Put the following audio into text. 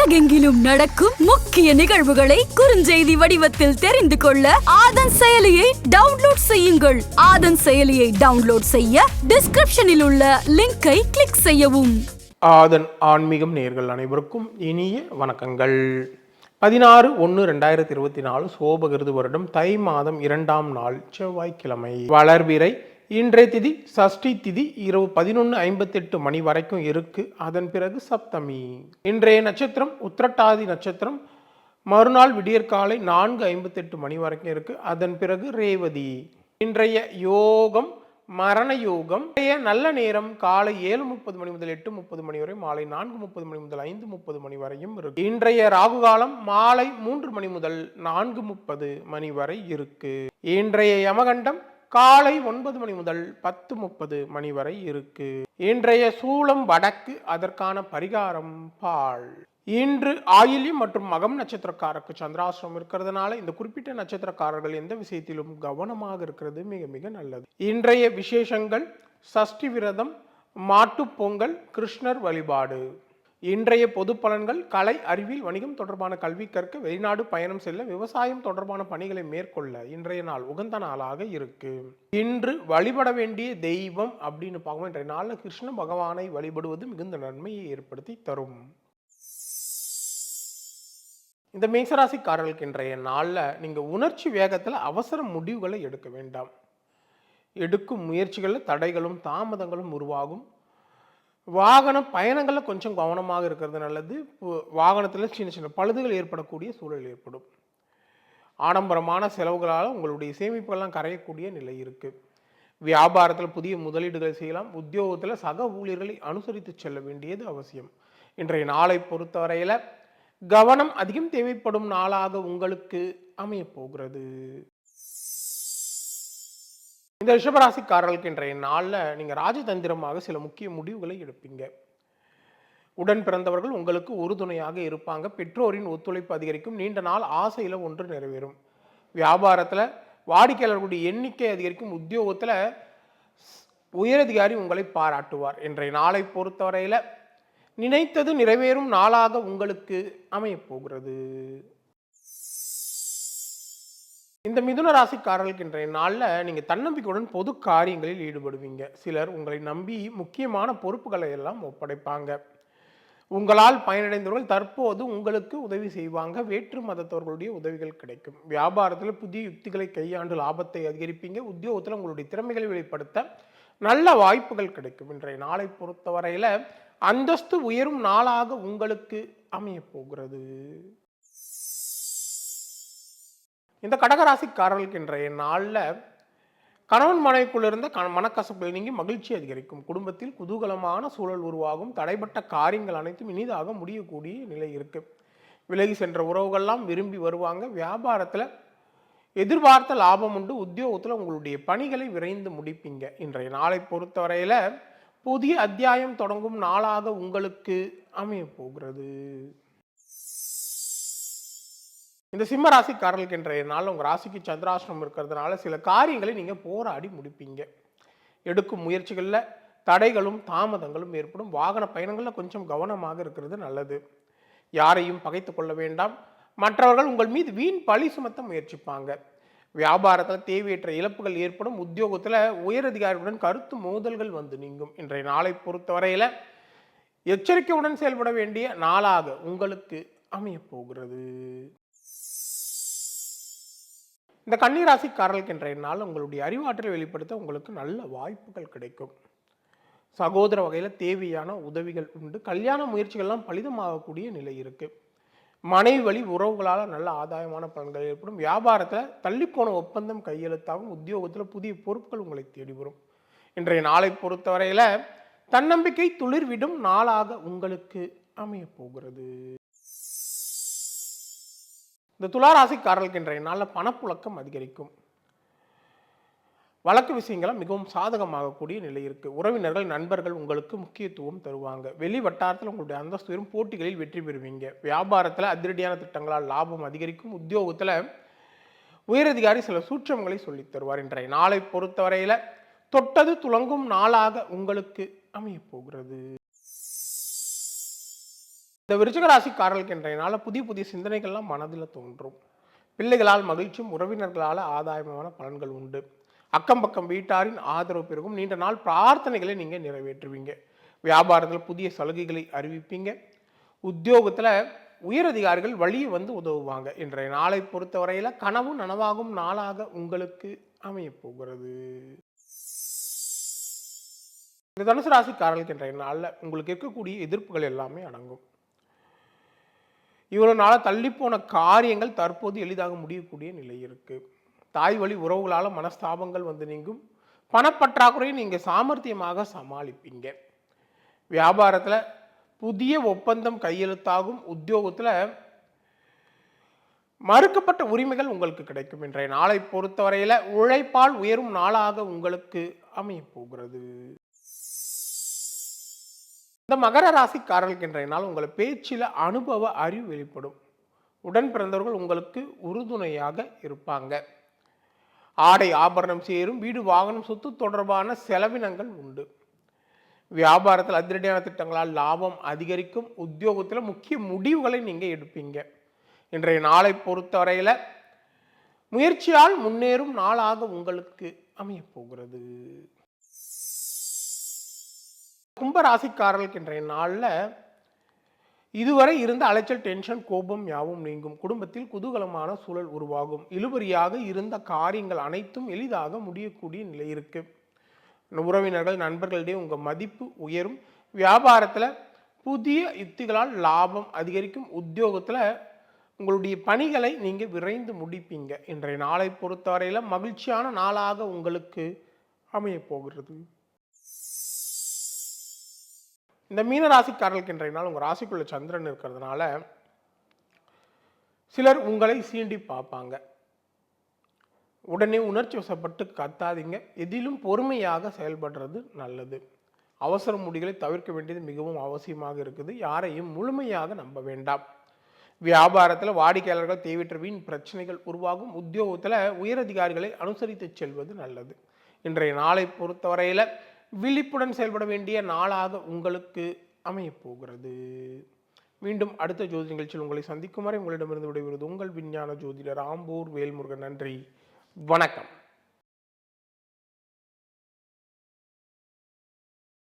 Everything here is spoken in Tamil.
உலகெங்கிலும் நடக்கும் முக்கிய நிகழ்வுகளை குறுஞ்செய்தி வடிவத்தில் தெரிந்து கொள்ள ஆதன் செயலியை டவுன்லோட் செய்யுங்கள். ஆதன் செயலியை டவுன்லோட் செய்ய டிஸ்கிரிப்ஷனில் உள்ள லிங்கை கிளிக் செய்யவும். ஆதன் ஆன்மீகம் நேர்கள் அனைவருக்கும் இனிய வணக்கங்கள். பதினாறு ஒன்று ரெண்டாயிரத்தி இருபத்தி நாலு சோபகிருது வருடம் தை மாதம் இரண்டாம் நாள் செவ்வாய்க்கிழமை. வளர்விரை இன்றைய திதி சஷ்டி திதி இரவு பதினொன்று ஐம்பத்தெட்டு மணி வரைக்கும் இருக்கு. அதன் பிறகு சப்தமி. இன்றைய நட்சத்திரம் உத்திரட்டாதி நட்சத்திரம். மறுநாள் விடியற்காலை நான்கு ஐம்பத்தெட்டு மணி வரைக்கும் இருக்கு. அதன் பிறகு ரேவதி. இன்றைய யோகம் மரண யோகம். நல்ல நேரம் காலை ஏழு முப்பது மணி முதல் எட்டு முப்பது மணி வரை மாலை நான்கு முப்பது மணி முதல் ஐந்து முப்பது மணி வரையும் இருக்கு. இன்றைய ராகு காலம் மாலை மூன்று மணி முதல் நான்கு முப்பது மணி வரை இருக்கு. இன்றைய யமகண்டம் காலை ஒன்பது மணி முதல் பத்து முப்பது மணி வரை இருக்கு. இன்றைய சூளம் வடக்கு அதற்கான பரிகாரம் பால். இன்று ஆயில்யம் மற்றும் மகம் நட்சத்திரக்காரருக்கு சந்திராசிரம் இருக்கிறதுனால இந்த குறிப்பிட்ட நட்சத்திரக்காரர்கள் எந்த விஷயத்திலும் கவனமாக இருக்கிறது மிக மிக நல்லது. இன்றைய விசேஷங்கள் சஷ்டி விரதம் மாட்டுப்பொங்கல் கிருஷ்ணர் வழிபாடு. இன்றைய பொது பலன்கள் கலை அறிவியல் வணிகம் தொடர்பான கல்வி கற்க வெளிநாடு பயணம் செல்ல விவசாயம் தொடர்பான பணிகளை மேற்கொள்ள இன்றைய நாள் உகந்த நாளாக இருக்கு. இன்று வழிபட வேண்டிய தெய்வம் அப்படின்னு பார்க்கும்போது இன்றைய நாளில் கிருஷ்ண பகவானை வழிபடுவது மிகுந்த நன்மையை ஏற்படுத்தி தரும். இந்த மேசராசிக்காரர்களுக்கு இன்றைய நாளில் நீங்கள் உணர்ச்சி வேகத்தில் அவசர முடிவுகளை எடுக்க வேண்டாம். எடுக்கும் முயற்சிகளில் தடைகளும் தாமதங்களும் உருவாகும். வாகன பயணங்களில் கொஞ்சம் கவனமாக இருக்கிறது நல்லது. வாகனத்தில் சின்ன சின்ன பழுதுகள் ஏற்படக்கூடிய சூழல் ஏற்படும். ஆடம்பரமான செலவுகளால் உங்களுடைய சேமிப்புகள்லாம் கரையக்கூடிய நிலை இருக்குது வியாபாரத்தில் புதிய முதலீடுகள் செய்யலாம். உத்தியோகத்தில் சக ஊழியர்களை அனுசரித்து செல்ல வேண்டியது அவசியம். இன்றைய நாளை பொறுத்தவரையில் கவனம் அதிகம் தேவைப்படும் நாளாக உங்களுக்கு அமையப் போகிறது. இந்த ரிஷபராசிக்காரர்களுக்கு இன்றைய நாளில் நீங்கள் ராஜதந்திரமாக சில முக்கிய முடிவுகளை எடுப்பீங்க. உடன் பிறந்தவர்கள் உங்களுக்கு உறுதுணையாக இருப்பாங்க. பெற்றோரின் ஒத்துழைப்பு அதிகரிக்கும். நீண்ட நாள் ஆசையில் ஒன்று நிறைவேறும். வியாபாரத்தில் வாடிக்கையாளர்களுடைய எண்ணிக்கை அதிகரிக்கும். உத்தியோகத்தில் உயரதிகாரி உங்களை பாராட்டுவார். இன்றைய நாளை பொறுத்தவரையில் நினைத்தது நிறைவேறும் நாளாக உங்களுக்கு அமையப்போகிறது இந்த மிதுன ராசிக்காரர்களுக்கு இன்றைய நாளில் நீங்கள் தன்னம்பிக்கையுடன் பொது காரியங்களில் ஈடுபடுவீங்க. சிலர் உங்களை நம்பி முக்கியமான பொறுப்புகளை எல்லாம் ஒப்படைப்பாங்க. உங்களால் பயனடைந்தவர்கள் தற்போது உங்களுக்கு உதவி செய்வாங்க. வேற்று மதத்தவர்களுடைய உதவிகள் கிடைக்கும். வியாபாரத்தில் புதிய யுக்திகளை கையாண்டு லாபத்தை அதிகரிப்பீங்க. உத்தியோகத்தில் உங்களுடைய திறமைகளை வெளிப்படுத்த நல்ல வாய்ப்புகள் கிடைக்கும். இன்றைய நாளை பொறுத்தவரையில் அந்தஸ்து உயரும் நாளாக உங்களுக்கு அமையப் போகிறது. இந்த கடகராசிக்காரர்களுக்கு இன்றைய நாளில் கணவன் மனைவிக்குள்ள இருந்த க மனக்கசப்புகள் நீங்கி மகிழ்ச்சி அதிகரிக்கும். குடும்பத்தில் குதூகலமான சூழல் உருவாகும். தடைப்பட்ட காரியங்கள் அனைத்தும் இனிதாக முடியக்கூடிய நிலை இருக்குது விலகி சென்ற உறவுகள்லாம் விரும்பி வருவாங்க. வியாபாரத்தில் எதிர்பார்த்த லாபம் உண்டு. உத்தியோகத்தில் உங்களுடைய பணிகளை விரைந்து முடிப்பீங்க. இன்றைய நாளை பொறுத்தவரையில் புதிய அத்தியாயம் தொடங்கும் நாளாக உங்களுக்கு அமைய போகிறது. இந்த சிம்ம ராசிக்காரர்களுக்கு இன்றைய நாள் உங்கள் ராசிக்கு சந்திராசிரமம் இருக்கிறதுனால சில காரியங்களை நீங்கள் போராடி முடிப்பீங்க. எடுக்கும் முயற்சிகளில் தடைகளும் தாமதங்களும் ஏற்படும். வாகன பயணங்களில் கொஞ்சம் கவனமாக இருக்கிறது நல்லது. யாரையும் பகைத்து கொள்ள வேண்டாம். மற்றவர்கள் உங்கள் மீது வீண் பழி சுமத்த முயற்சிப்பாங்க. வியாபாரத்தில் தேவையற்ற இழப்புகள் ஏற்படும். உத்தியோகத்தில் உயரதிகாரிகளுடன் கருத்து மோதல்கள் வந்து நீங்கும். இன்றைய நாளை பொறுத்தவரையில் எச்சரிக்கையுடன் செயல்பட வேண்டிய நாளாக உங்களுக்கு அமையப் போகிறது. இந்த கன்னிராசிக்காரர்களுக்கு இன்றைய நாள் உங்களுடைய அறிவாற்றலை வெளிப்படுத்த உங்களுக்கு நல்ல வாய்ப்புகள் கிடைக்கும். சகோதர வகையில் தேவையான உதவிகள் உண்டு. கல்யாண முயற்சிகள்லாம் பலிதமாகக்கூடிய நிலை இருக்குது மனைவி வழி உறவுகளால் நல்ல ஆதாயமான பலன்கள் ஏற்படும். வியாபாரத்தில் தள்ளிப்போன ஒப்பந்தம் கையெழுத்தாகும். உத்தியோகத்தில் புதிய பொறுப்புகள் உங்களை தேடி வரும். இன்றைய நாளை பொறுத்தவரையில் தன்னம்பிக்கை துளிர்விடும் நாளாக உங்களுக்கு அமையப் போகிறது. இந்த துளாராசிக்காரர்களுக்கு இன்றைய நாளில் பணப்புழக்கம் அதிகரிக்கும். வழக்கு விஷயங்களை மிகவும் சாதகமாகக்கூடிய நிலை இருக்குது உறவினர்கள் நண்பர்கள் உங்களுக்கு முக்கியத்துவம் தருவாங்க. வெளி வட்டாரத்தில் உங்களுடைய அந்தஸ்து போட்டிகளில் வெற்றி பெறுவீங்க. வியாபாரத்தில் அதிரடியான திட்டங்களால் லாபம் அதிகரிக்கும். உத்தியோகத்தில் உயரதிகாரி சில சூற்றங்களை சொல்லித் தருவார் இன்றைய நாளை பொறுத்தவரையில் தொட்டது துளங்கும் நாளாக உங்களுக்கு அமையப் போகிறது. இந்த விருச்சிக ராசிக்காரர்களுக்கு இன்றைய நாளில் புதிய புதிய சிந்தனைகள்லாம் மனதில் தோன்றும். பிள்ளைகளால் மகிழ்ச்சியும் உறவினர்களால் ஆதாயமான பலன்கள் உண்டு. அக்கம் பக்கம் வீட்டாரின் ஆதரவு பெருகும். நீண்ட நாள் பிரார்த்தனைகளை நீங்கள் நிறைவேற்றுவீங்க. வியாபாரத்தில் புதிய சலுகைகளை அறிவிப்பீங்க. உத்தியோகத்தில் உயரதிகாரிகள் வழியே வந்து உதவுவாங்க. இன்றைய நாளை பொறுத்தவரையில் கனவு நனவாகும் நாளாக உங்களுக்கு அமையப் போகிறது. இந்த தனுசு ராசிக்காரர்களுக்கு இன்றைய நாளில் உங்களுக்கு இருக்கக்கூடிய எதிர்ப்புகள் எல்லாமே அடங்கும். இவ்வளோ நாளாக தள்ளிப்போன காரியங்கள் தற்போது எளிதாக முடியக்கூடிய நிலை இருக்குது தாய் வழி உறவுகளால் மனஸ்தாபங்கள் வந்து நீங்கும். பணப்பற்றாக்குறையை நீங்கள் சாமர்த்தியமாக சமாளிப்பீங்க. வியாபாரத்தில் புதிய ஒப்பந்தம் கையெழுத்தாகும். உத்தியோகத்தில் மறுக்கப்பட்ட உரிமைகள் உங்களுக்கு கிடைக்கும். இன்றைய நாளை பொறுத்தவரையில் உழைப்பால் உயரும் நாளாக உங்களுக்கு அமையப் போகிறது. இந்த மகர ராசிக்காரர்களுக்கு இன்றைய நாள் உங்கள் பேச்சில் அனுபவ அறிவு வெளிப்படும். உடன் பிறந்தவர்கள் உங்களுக்கு உறுதுணையாக இருப்பாங்க. ஆடை ஆபரணம் சேரும் வீடு வாகனம் சொத்து தொடர்பான செலவினங்கள் உண்டு. வியாபாரத்தில் அதிரடியான திட்டங்களால் லாபம் அதிகரிக்கும். உத்தியோகத்தில் முக்கிய முடிவுகளை நீங்கள் எடுப்பீங்க. இன்றைய நாளை பொறுத்தவரையில் முயற்சியால் முன்னேறும் நாளாக உங்களுக்கு அமையப் போகிறது. கும்பராசிக்காரர்களுக்கு இன்றைய நாளில் இதுவரை இருந்த அலைச்சல் டென்ஷன் கோபம் யாவும் நீங்கும். குடும்பத்தில் குதூகலமான சூழல் உருவாகும். இழுபறியாக இருந்த காரியங்கள் அனைத்தும் எளிதாக முடியக்கூடிய நிலை இருக்கு. உறவினர்கள் நண்பர்களிடையே உங்கள் மதிப்பு உயரும். வியாபாரத்தில் புதிய யுக்திகளால் லாபம் அதிகரிக்கும். உத்தியோகத்தில் உங்களுடைய பணிகளை நீங்கள் விரைந்து முடிப்பீங்க. இன்றைய நாளை பொறுத்தவரையில் மகிழ்ச்சியான நாளாக உங்களுக்கு அமையப் போகிறது. இந்த மீன ராசிக்காரர்களுக்கு இன்றைய நாள் உங்கள் ராசிக்குள்ள சந்திரன் இருக்கிறதுனால சிலர் உங்களை சீண்டி பார்ப்பாங்க. உடனே உணர்ச்சி வசப்பட்டு கத்தாதீங்க. எதிலும் பொறுமையாக செயல்படுறது நல்லது. அவசர முடிகளை தவிர்க்க வேண்டியது மிகவும் அவசியமாக இருக்குது. யாரையும் முழுமையாக நம்ப வேண்டாம். வியாபாரத்தில் வாடிக்கையாளர்கள் தேவையற்ற வீண் பிரச்சனைகள் உருவாகும். உத்தியோகத்தில் உயரதிகாரிகளை அனுசரித்து செல்வது நல்லது. இன்றைய நாளை பொறுத்தவரையில் விழிப்புடன் செயல்பட வேண்டிய நாளாக உங்களுக்கு அமையப்போகிறது. மீண்டும் அடுத்த ஜோதி நிகழ்ச்சியில் உங்களை சந்திக்கும் வரை உங்களிடமிருந்து விடைபெறுவது உங்கள் விஞ்ஞான ஜோதிடர் ஆம்பூர் வேல்முருகன். நன்றி. வணக்கம்.